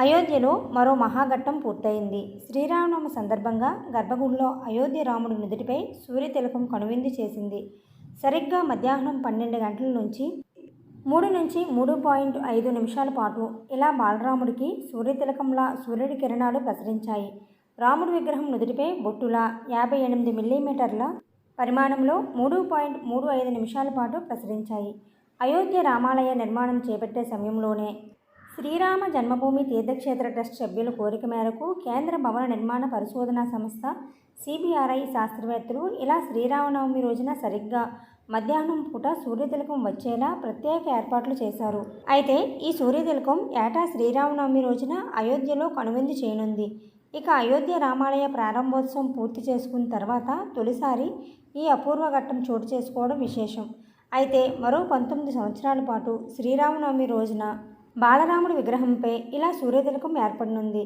అయోధ్యలో మరో మహాఘట్టం పూర్తయింది. శ్రీరామనవమి సందర్భంగా గర్భగుడిలో అయోధ్య రాముడి నుదుటిపై సూర్యతిలకం కనువిందు చేసింది. సరిగ్గా మధ్యాహ్నం పన్నెండు గంటల నుంచి మూడు నుంచి మూడు పాయింట్ ఐదు నిమిషాల పాటు ఇలా బాలరాముడికి సూర్యతిలకంలా సూర్యుడి కిరణాలు ప్రసరించాయి. రాముడి విగ్రహం నుదుటిపై బొట్టులా యాభై ఎనిమిది మిల్లీమీటర్ల పరిమాణంలో మూడు పాయింట్ మూడు ఐదు నిమిషాల పాటు ప్రసరించాయి. అయోధ్య రామాలయ నిర్మాణం చేపట్టే సమయంలోనే శ్రీరామ జన్మభూమి తీర్థక్షేత్ర ట్రస్ట్ సభ్యుల కోరిక మేరకు కేంద్ర భవన నిర్మాణ పరిశోధనా సంస్థ సిబిఆర్ఐ శాస్త్రవేత్తలు ఇలా శ్రీరామనవమి రోజున సరిగ్గా మధ్యాహ్నం పూట సూర్యతిలకం వచ్చేలా ప్రత్యేక ఏర్పాట్లు చేశారు. అయితే ఈ సూర్యతిలకం ఏటా శ్రీరామనవమి రోజున అయోధ్యలో కనువిందు చేయనుంది. ఇక అయోధ్య రామాలయ ప్రారంభోత్సవం పూర్తి చేసుకున్న తర్వాత తొలిసారి ఈ అపూర్వ ఘట్టం చోటు చేసుకోవడం విశేషం. అయితే మరో పంతొమ్మిది సంవత్సరాల పాటు శ్రీరామనవమి రోజున బాలరాముడి విగ్రహంపై ఇలా సూర్యతిలకం ఏర్పడనుంది.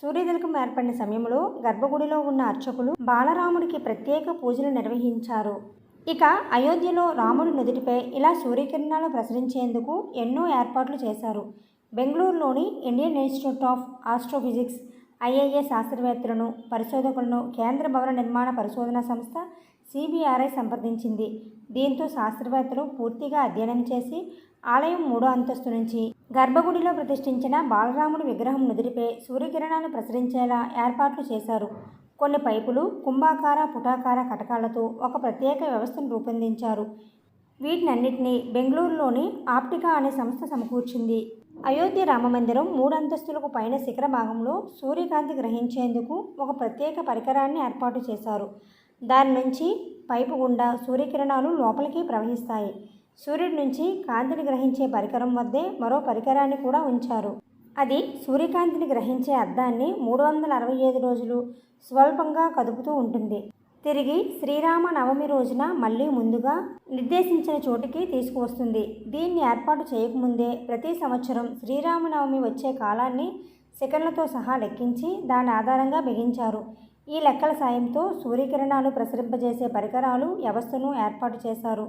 సూర్యతిలకం ఏర్పడిన సమయంలో గర్భగుడిలో ఉన్న అర్చకులు బాలరాముడికి ప్రత్యేక పూజలు నిర్వహించారు. ఇక అయోధ్యలో రాముడి నుదుటిపై ఇలా సూర్యకిరణాలు ప్రసరించేందుకు ఎన్నో ఏర్పాట్లు చేశారు. బెంగళూరులోని Indian institute of astrophysics IAA శాస్త్రవేత్తలను పరిశోధకులను కేంద్ర భవన నిర్మాణ పరిశోధనా సంస్థ సిబిఆర్ఐ సంప్రదించింది. దీంతో శాస్త్రవేత్తలు పూర్తిగా అధ్యయనం చేసి ఆలయం మూడో అంతస్తు నుంచి గర్భగుడిలో ప్రతిష్ఠించిన బాలరాముడి విగ్రహం నుదిరిపై సూర్యకిరణాలు ప్రసరించేలా ఏర్పాట్లు చేశారు. కొన్ని పైపులు కుంభాకార పుటాకార కటకాలతో ఒక ప్రత్యేక వ్యవస్థను రూపొందించారు. వీటినన్నింటినీ బెంగళూరులోని ఆప్టికా అనే సంస్థ సమకూర్చింది. అయోధ్య రామమందిరం మూడు అంతస్తులకు పైన శిఖర భాగంలో సూర్యకాంతి గ్రహించేందుకు ఒక ప్రత్యేక పరికరాన్ని ఏర్పాటు చేశారు. దాని నుంచి పైపు గుండా సూర్యకిరణాలు లోపలికి ప్రవహిస్తాయి. సూర్యుడి నుంచి కాంతిని గ్రహించే పరికరం వద్దే మరో పరికరాన్ని కూడా ఉంచారు. అది సూర్యకాంతిని గ్రహించే అద్దాన్ని మూడు వందల అరవై ఐదు రోజులు స్వల్పంగా కదుపుతూ ఉంటుంది. తిరిగి శ్రీరామ నవమి రోజున మళ్ళీ ముందుగా నిర్దేశించిన చోటికి తీసుకువస్తుంది. దీన్ని ఏర్పాటు చేయకముందే ప్రతి సంవత్సరం శ్రీరామనవమి వచ్చే కాలాన్ని సెకండ్లతో సహా లెక్కించి దాని ఆధారంగా బిగించారు. ఈ లెక్కల సాయంతో సూర్యకిరణాలు ప్రసరింపజేసే పరికరాలు వ్యవస్థను ఏర్పాటు చేశారు.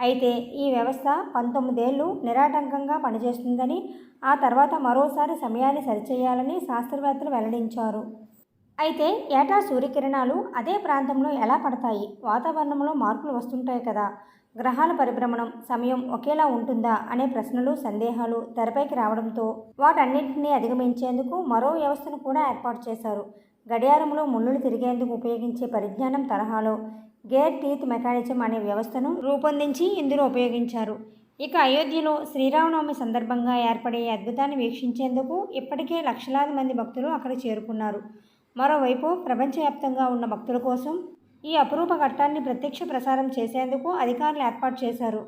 అయితే ఈ వ్యవస్థ పంతొమ్మిదేళ్ళు నిరాటంకంగా పనిచేస్తుందని ఆ తర్వాత మరోసారి సమయాన్ని సరిచేయాలని శాస్త్రవేత్తలు వెల్లడించారు. అయితే ఏటా సూర్యకిరణాలు అదే ప్రాంతంలో ఎలా పడతాయి? వాతావరణంలో మార్పులు వస్తుంటాయి కదా. గ్రహాల పరిభ్రమణం సమయం ఒకేలా ఉంటుందా అనే ప్రశ్నలు సందేహాలు తెరపైకి రావడంతో వాటన్నింటినీ అధిగమించేందుకు మరో వ్యవస్థను కూడా ఏర్పాటు చేశారు. గడియారంలో ముళ్ళులు తిరిగేందుకు ఉపయోగించే పరిజ్ఞానం తరహాలో గేర్ టీత్ మెకానిజం అనే వ్యవస్థను రూపొందించి ఇందులో ఉపయోగించారు. ఇక అయోధ్యలో శ్రీరామనవమి సందర్భంగా ఏర్పడే అద్భుతాన్ని వీక్షించేందుకు ఇప్పటికే లక్షలాది మంది భక్తులు అక్కడ చేరుకున్నారు. మరోవైపు ప్రపంచవ్యాప్తంగా ఉన్న భక్తుల కోసం ఈ అపురూప ఘట్టాన్ని ప్రత్యక్ష ప్రసారం చేసేందుకు అధికారులు ఏర్పాటు చేశారు.